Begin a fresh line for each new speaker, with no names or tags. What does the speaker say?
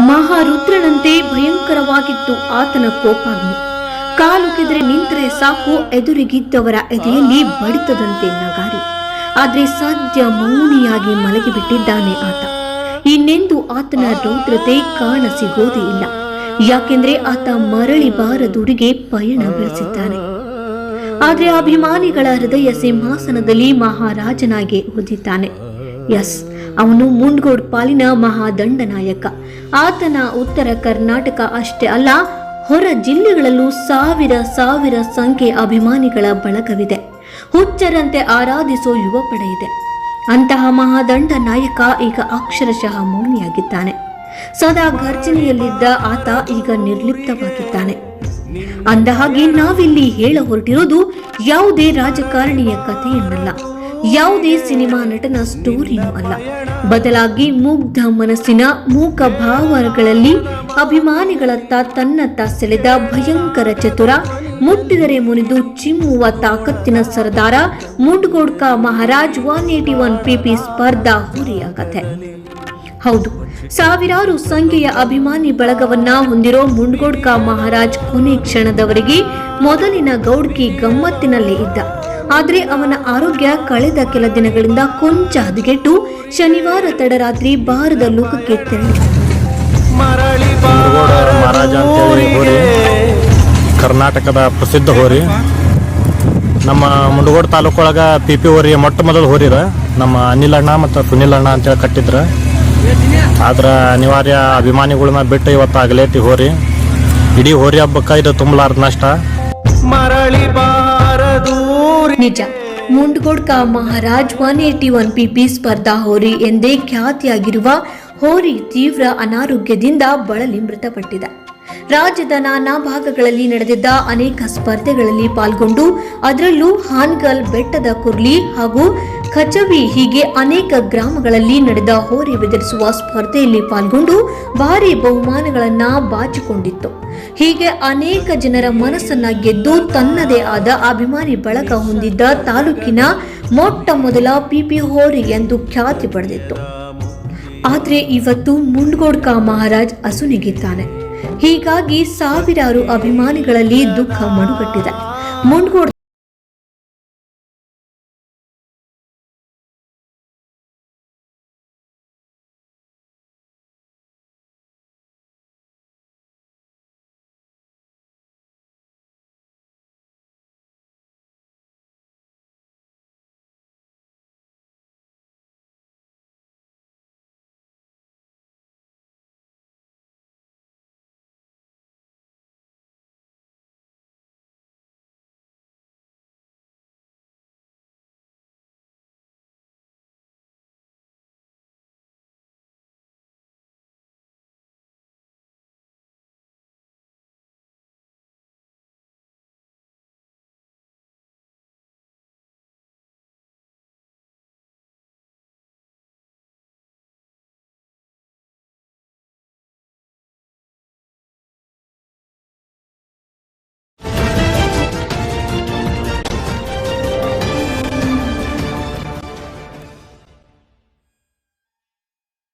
ಮಹಾರುದ್ರನಂತೆ ಭಯಂಕರವಾಗಿತ್ತು ಆತನ ಕೋಪಾಗ್ನಿ ಕಾಲು ಕೆದರೆ ನಿಂತರೆ ಸಾಕು ಎದುರಿಗಿದ್ದವರ ಎದೆಯಲ್ಲಿ ಬಡಿತದಂತೆ ನಗಾರಿ. ಆದ್ರೆ ಸದ್ಯ ಮೌನಿಯಾಗಿ ಮಲಗಿಬಿಟ್ಟಿದ್ದಾನೆ ಆತ. ಇನ್ನೆಂದು ಆತನ ರೌದ್ರತೆ ಕಾಣ ಸಿಗೋದೇ ಇಲ್ಲ. ಯಾಕೆಂದ್ರೆ ಆತ ಮರಳಿ ಬಾರದುಡಿಗೆ ಪಯಣ ಬೆಳೆಸಿದ್ದಾನೆ. ಆದ್ರೆ ಅಭಿಮಾನಿಗಳ ಹೃದಯ ಸಿಂಹಾಸನದಲ್ಲಿ ಮಹಾರಾಜನಾಗಿ ಓದಿದ್ದಾನೆ. ಎಸ್ ಅವನು ಮುಂಡ್ಗೋಡ್ ಪಾಲಿನ ಮಹಾದಂಡನಾಯಕ. ಆತನ ಉತ್ತರ ಕರ್ನಾಟಕ ಅಷ್ಟೇ ಅಲ್ಲ, ಹೊರ ಜಿಲ್ಲೆಗಳಲ್ಲೂ ಸಾವಿರ ಸಾವಿರ ಸಂಖ್ಯೆ ಅಭಿಮಾನಿಗಳ ಬಳಗವಿದೆ. ಹುಚ್ಚರಂತೆ ಆರಾಧಿಸೋ ಯುವ ಪಡೆ ಇದೆ. ಅಂತಹ ಮಹಾದಂಡ ನಾಯಕ ಈಗ ಅಕ್ಷರಶಃ ಮೌನಿಯಾಗಿದ್ದಾನೆ. ಸದಾ ಘರ್ಜನೆಯಲ್ಲಿದ್ದ ಆತ ಈಗ ನಿರ್ಲಿಪ್ತವಾಗಿದ್ದಾನೆ. ಅಂದಹಾಗೆ ನಾವಿಲ್ಲಿ ಹೇಳ ಹೊರಟಿರೋದು ಯಾವುದೇ ರಾಜಕಾರಣಿಯ ಕಥೆಯನ್ನಲ್ಲ. ಯಾವುದೇ ಸಿನಿಮಾ ನಟನ ಸ್ಟೋರಿನೂ ಅಲ್ಲ. ಬದಲಾಗಿ ಮುಗ್ಧ ಮನಸ್ಸಿನ ಮೂಕ ಭಾವಗಳಲ್ಲಿ ಅಭಿಮಾನಿಗಳತ್ತ ತನ್ನತ್ತ ಸೆಳೆದ ಭಯಂಕರ ಚತುರ, ಮುಟ್ಟಿದರೆ ಮುನಿದು ಚಿಮ್ಮುವ ತಾಕತ್ತಿನ ಸರ್ದಾರ ಮುಂಡ್ಗೋಡ್ಕ Maharaj one eighty one P P ಸ್ಪರ್ಧಾ ಹುರಿಯ ಕಥೆ. ಹೌದು, ಸಾವಿರಾರು ಸಂಖ್ಯೆಯ ಅಭಿಮಾನಿ ಬಳಗವನ್ನ ಹೊಂದಿರೋ ಮುಂಡ್ಗೋಡ್ಕ ಮಹಾರಾಜ್ ಕೊನೆ ಕ್ಷಣದವರೆಗೆ ಮೊದಲಿನ ಗೌಡ್ಕಿ ಗಮ್ಮತ್ತಿನಲ್ಲೇ ಇದ್ದ. ಆದ್ರೆ ಅವನ ಆರೋಗ್ಯ ಕಳೆದ ಕೆಲ ದಿನಗಳಿಂದ ಕೊಂಚ ಹದಗೆಟ್ಟು ಶನಿವಾರ ತಡರಾತ್ರಿ ಬಾರದ ಲೋಕಕ್ಕೆ ತೆರಳಿದ
ಮಹಾರಾಜ ಅಂತೇಳಿ ಹೋರಿ. ಕರ್ನಾಟಕದ ಪ್ರಸಿದ್ಧ ಹೋರಿ. ನಮ್ಮ ಮುಂಡಗೋಡ ತಾಲೂಕೊಳಗ ಪಿ ಪಿ ಹೋರಿ ಮೊಟ್ಟ ಮೊದಲು ಹೋರಿದ ನಮ್ಮ ಅನಿಲ್ ಅಣ್ಣ ಮತ್ತು ಸುನಿಲ್ ಅಣ್ಣ ಅಂತೇಳಿ ಕಟ್ಟಿದ್ರ. ಆದ್ರೆ ಅನಿವಾರ್ಯ ಅಭಿಮಾನಿಗಳನ್ನ ಬಿಟ್ಟು ಇವತ್ತು ಆಗಲೇತಿ ಹೋರಿ. ಇಡೀ ಹೋರಿ ಹಬ್ಬಕ್ಕೆ ಇದು ತುಂಬಲಾರ್ದ ನಷ್ಟ.
ಮರಳಿ ಬಾರದೂರಿ
ನಿಜ. ಮುಂಡ್ಗೋಡ್ಕ Maharaj one eighty one P P ಸ್ಪರ್ಧಾ ಹೋರಿ ಎಂದೇ ಖ್ಯಾತಿಯಾಗಿರುವ ಹೋರಿ ತೀವ್ರ ಅನಾರೋಗ್ಯದಿಂದ ಬಳಲಿ ಮೃತಪಟ್ಟಿದೆ. ರಾಜ್ಯದ ನಾನಾ ಭಾಗಗಳಲ್ಲಿ ನಡೆದಿದ್ದ ಅನೇಕ ಸ್ಪರ್ಧೆಗಳಲ್ಲಿ ಪಾಲ್ಗೊಂಡು ಅದರಲ್ಲೂ ಹಾನ್ಗಲ್ ಬೆಟ್ಟದ ಕುರ್ಲಿ ಹಾಗೂ ಖಚವಿ ಹೀಗೆ ಅನೇಕ ಗ್ರಾಮಗಳಲ್ಲಿ ನಡೆದ ಹೋರಿ ಬೆದರಿಸುವ ಸ್ಪರ್ಧೆಯಲ್ಲಿ ಪಾಲ್ಗೊಂಡು ಭಾರಿ ಬಹುಮಾನಗಳನ್ನ ಬಾಚಿಕೊಂಡಿತ್ತು. ಹೀಗೆ ಅನೇಕ ಜನರ ಮನಸ್ಸನ್ನ ಗೆದ್ದು ತನ್ನದೇ ಆದ ಅಭಿಮಾನಿ ಬಳಗ ಹೊಂದಿದ್ದ ತಾಲೂಕಿನ ಮೊಟ್ಟ ಮೊದಲ ಪಿಪಿ ಹೋರಿ ಎಂದು ಖ್ಯಾತಿ ಪಡೆದಿತ್ತು. ಆದ್ರೆ ಇವತ್ತು ಮುಂಡ್ಗೋಡ್ಕ ಮಹಾರಾಜ್ ಅಸುನಿಗಿದ್ದಾನೆ ಹೀಗಾಗಿ ಸಾವಿರಾರು ಅಭಿಮಾನಿಗಳಲ್ಲಿ ದುಃಖ ಮಡುಗಟ್ಟಿದೆ. ಮುಂಡ್ಗೋಡ್